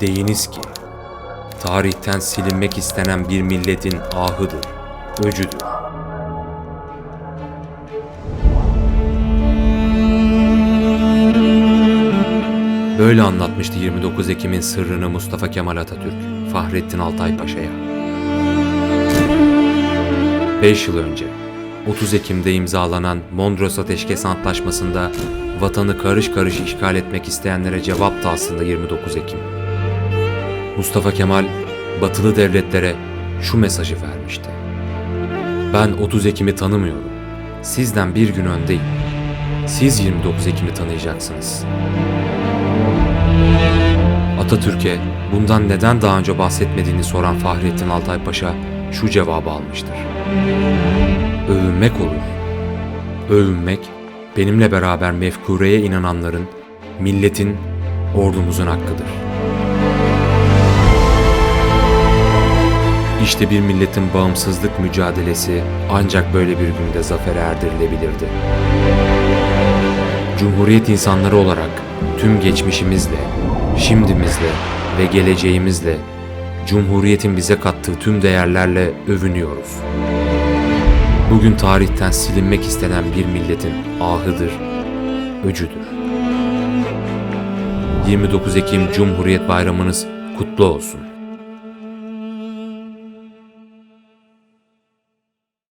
Deyiniz ki, tarihten silinmek istenen bir milletin ahıdır, öcüdür. Böyle anlatmıştı 29 Ekim'in sırrını Mustafa Kemal Atatürk, Fahrettin Altay Paşa'ya. 5 yıl önce 30 Ekim'de imzalanan Mondros Ateşkes Antlaşması'nda vatanı karış karış işgal etmek isteyenlere cevap da aslında 29 Ekim. Mustafa Kemal batılı devletlere şu mesajı vermişti. Ben 30 Ekim'i tanımıyorum. Sizden bir gün öndeyim. Siz 29 Ekim'i tanıyacaksınız. Atatürk'e bundan neden daha önce bahsetmediğini soran Fahrettin Altay Paşa şu cevabı almıştır. Övünmek olur. Övünmek, benimle beraber mefkureye inananların, milletin, ordumuzun hakkıdır. İşte bir milletin bağımsızlık mücadelesi ancak böyle bir günde zafere erdirilebilirdi. Cumhuriyet insanları olarak tüm geçmişimizle, şimdimizle ve geleceğimizle Cumhuriyetin bize kattığı tüm değerlerle övünüyoruz. Bugün tarihten silinmek istenen bir milletin ahıdır, öcüdür. 29 Ekim Cumhuriyet Bayramınız kutlu olsun.